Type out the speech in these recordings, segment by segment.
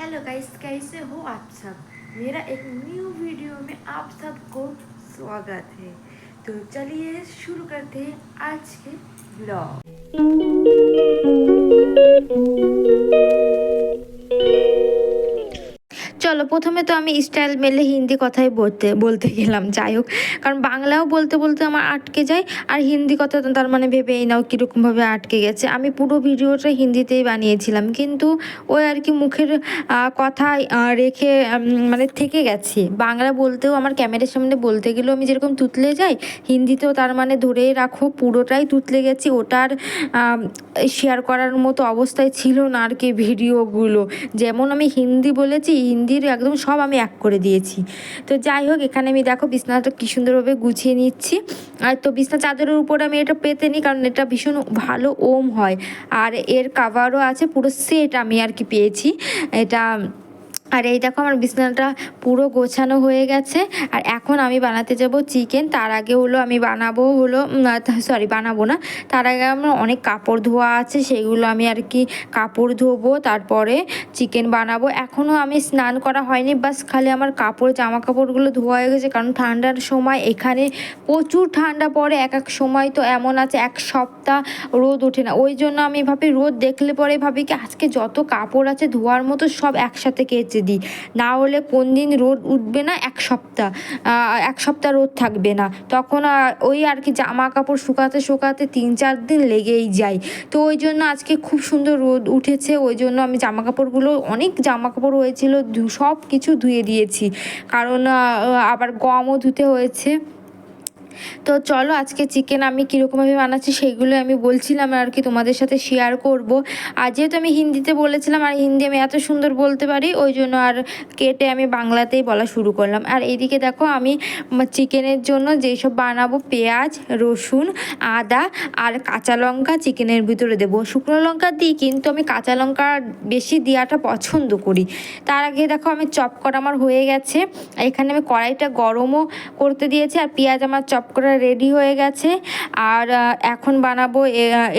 Hello guys कैसे हो आप सब? मेरा एक न्यू वीडियो में आप सबको स्वागत है। तो चलिए शुरू करते हैं आज के ब्लॉग প্রথমে তো আমি স্টাইল মেলে হিন্দি কথাই বলতে বলতে গেলাম, যাই হোক। কারণ বাংলাও বলতে বলতে আমার আটকে যায়, আর হিন্দি কথা তার মানে ভেবে এই নাও কীরকমভাবে আটকে গেছে। আমি পুরো ভিডিওটা হিন্দিতেই বানিয়েছিলাম, কিন্তু ওই আর কি মুখের কথায় রেখে মানে থেকে গেছি। বাংলা বলতেও, আমার ক্যামেরার সামনে বলতে গেলেও আমি যেরকম তুতলে যাই, হিন্দিতেও তার মানে ধরেই রাখো, পুরোটাই তুতলে গেছি। ওটার শেয়ার করার মতো অবস্থায় ছিল না আর কি ভিডিওগুলো। যেমন আমি হিন্দি বলেছি, হিন্দির একদম সব আমি এক করে দিয়েছি। তো যাই হোক, এখানে আমি দেখো বিছনাটা কী সুন্দরভাবে গুছিয়ে নিচ্ছি। আর তো বিছনা চাদরের উপরে আমি এটা পেতে নিই, কারণ এটা ভীষণ ভালো ওম হয়। আর এর কাভারও আছে, পুরো সেট আমি আর কি পেয়েছি। এটা আর এই দেখো আমার বিছানাটা পুরো গোছানো হয়ে গেছে। আর এখন আমি বানাতে যাব চিকেন, তার আগে হলো আমি বানাবো হলো সরি বানাবো না। তার আগে আমার অনেক কাপড় ধোয়া আছে, সেগুলো আমি আর কি কাপড় ধোবো, তারপরে চিকেন বানাবো। এখনও আমি স্নান করা হয়নি, বাস খালি আমার কাপড় জামা কাপড়গুলো ধোয়া হয়ে গেছে, কারণ ঠান্ডার সময় এখানে প্রচুর ঠান্ডা পড়ে, এক এক সময় তো এমন আছে, এক সপ্তাহ রোদ ওঠে না। ওই জন্য আমি ভাবি, রোদ দেখলে পরে ভাবি কি, আজকে যত কাপড় আছে ধোয়ার মতো সব একসাথে কেচে দিই। না হলে কোন দিন রোদ উঠবে না, এক সপ্তাহ এক সপ্তাহ রোদ থাকবে না। তখন ওই আর কি জামা কাপড় শুকাতে শুকাতে তিন চার দিন লেগেই যায়। তো ওই জন্য আজকে খুব সুন্দর রোদ উঠেছে, ওই জন্য আমি জামা কাপড়গুলো অনেক জামা কাপড় হয়েছিল সব কিছু ধুয়ে দিয়েছি। কারণ আবার গমও ধুতে হয়েছে। তো চলো আজকে চিকেন আমি কীরকমভাবে বানাচ্ছি সেইগুলো আমি বলছিলাম আর কি তোমাদের সাথে শেয়ার করব। আর যেহেতু আমি হিন্দিতে বলেছিলাম আর হিন্দি আমি এত সুন্দর বলতে পারি, ওই জন্য আর কেটে আমি বাংলাতেই বলা শুরু করলাম। আর এইদিকে দেখো আমি চিকেনের জন্য যেসব বানাবো পেঁয়াজ, রসুন, আদা আর কাঁচা লঙ্কা চিকেনের ভিতরে দেবো। শুকনো লঙ্কা দিই কিন্তু আমি কাঁচা লঙ্কা বেশি দেওয়াটা পছন্দ করি। তার আগে দেখো আমি চপ করা আমার হয়ে গেছে। এখানে আমি কড়াইটা গরমও করতে দিয়েছি আর পেঁয়াজ আমার চপ করা রেডি হয়ে গেছে। আর এখন বানাবো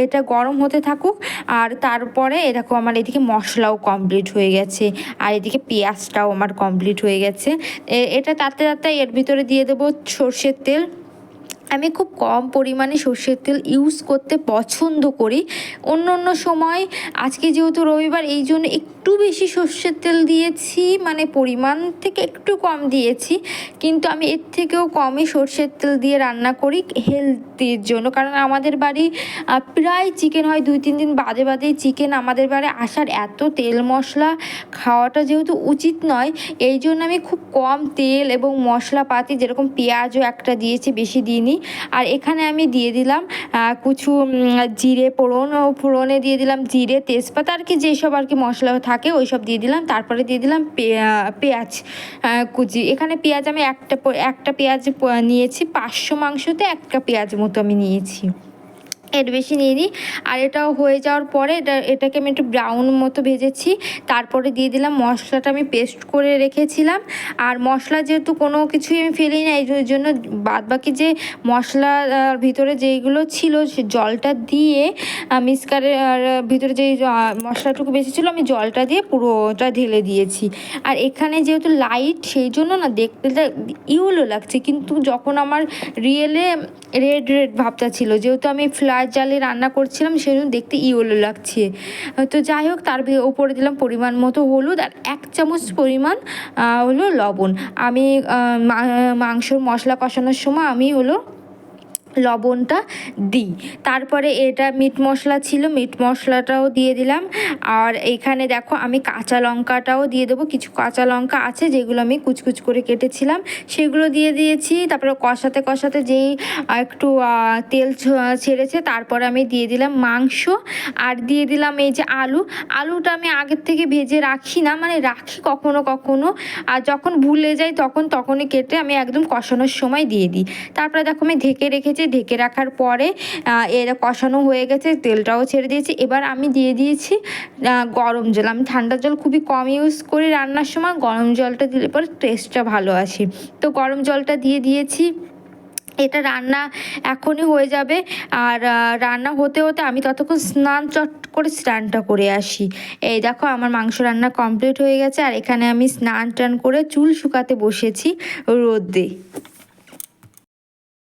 এটা গরম হতে থাকুক। আর তারপরে এরকম আমার এদিকে মশলাও কমপ্লিট হয়ে গেছে। আর এদিকে পেঁয়াজটাও আমার কমপ্লিট হয়ে গেছে। এটা তাতে তাতে এর ভিতরে দিয়ে দেবো সর্ষের তেল। আমি খুব কম পরিমাণে সর্ষের তেল ইউজ করতে পছন্দ করি। অন্য অন্য সময়, আজকে যেহেতু রবিবার, এই জন্য একটু বেশি সর্ষের তেল দিয়েছি মানে পরিমাণ থেকে একটু কম দিয়েছি। কিন্তু আমি এর থেকেও কমই সর্ষের তেল দিয়ে রান্না করি হেলথের জন্য। কারণ আমাদের বাড়ি প্রায় চিকেন হয়, দুই, তিন দিন বাদে বাদেই চিকেন আমাদের বাড়ি আসার এত তেল মশলা খাওয়াটা যেহেতু উচিত নয়, এই জন্য আমি খুব কম তেল এবং মশলাপাতি, যেরকম পেঁয়াজও একটা দিয়েছি, বেশি দিইনি। আর এখানে আমি দিয়ে দিলাম কিছু জিরে ফোড়ন, ও ফোড়নে দিয়ে দিলাম জিরে, তেজপাতা আর কি যেসব আর কি মশলা থাকে ওই সব দিয়ে দিলাম। তারপরে দিয়ে দিলাম পেঁয়াজ কুচি। এখানে পেঁয়াজ আমি একটা একটা পেঁয়াজ নিয়েছি, পাঁচশো মাংসতে একটা পেঁয়াজ মতো আমি নিয়েছি। এর বেশি নিয়ে নিই। আর এটাও হয়ে যাওয়ার পরে এটা, এটাকে আমি একটু ব্রাউন মতো ভেজেছি। তারপরে দিয়ে দিলাম মশলাটা আমি পেস্ট করে রেখেছিলাম। আর মশলা যেহেতু কোনো কিছুই আমি ফেলি না, এই জন্য বাদ বাকি যে মশলার ভিতরে যেইগুলো ছিল সে জলটা দিয়ে মিসকারের ভিতরে যে মশলাটুকু বেশি ছিল, আমি জলটা দিয়ে পুরোটা ঢেলে দিয়েছি। আর এখানে যেহেতু লাইট সেই জন্য না দেখতে ইউলো লাগছে। কিন্তু যখন আমার রিয়েলে রেড রেড ভাবটা ছিল, যেহেতু আমি ফ্লার জালে রান্না করছিলাম সেই জন্য দেখতে ইয়েলো লাগছে। তো যাই হোক, তার উপরে দিলাম পরিমাণ মতো হলুদ আর এক চামচ পরিমাণ হলো লবণ। আমি মাংসর মশলা কষানোর সময় আমি হলো লবণটা দিই। তারপরে এটা মিট মশলা ছিল, মিট মশলাটাও দিয়ে দিলাম। আর এখানে দেখো আমি কাঁচা লঙ্কাটাও দিয়ে দেবো। কিছু কাঁচা লঙ্কা আছে যেগুলো আমি কুচকুচ করে কেটেছিলাম, সেগুলো দিয়ে দিয়েছি। তারপরে কষাতে কষাতে যেই একটু তেল ছেড়েছে, তারপরে আমি দিয়ে দিলাম মাংস। আর দিয়ে দিলাম এই যে আলু। আলুটা আমি আগের থেকে ভেজে রাখি না মানে রাখি কখনো কখনো। আর যখন ভুলে যাই তখন তখনই কেটে আমি একদম কষানোর সময় দিয়ে দিই। তারপরে দেখো আমি ঢেকে রেখেছি ঢেকে রাখার পরে এর কষানো হয়ে গেছে, তেলটাও ছেড়ে দিয়েছি। এবার আমি দিয়ে দিয়েছি গরম জল। আমি ঠান্ডা জল খুবই কম ইউজ করি রান্নার সময়, গরম জলটা দিলে পরে টেস্টটা ভালো আসে। তো গরম জলটা দিয়ে দিয়েছি। এটা রান্না এখনই হয়ে যাবে। আর রান্না হতে হতে আমি ততক্ষণ স্নান চট করে স্নানটা করে আসি। এই দেখো আমার মাংস রান্না কমপ্লিট হয়ে গেছে। আর এখানে আমি স্নান টান করে চুল শুকাতে বসেছি রোদে।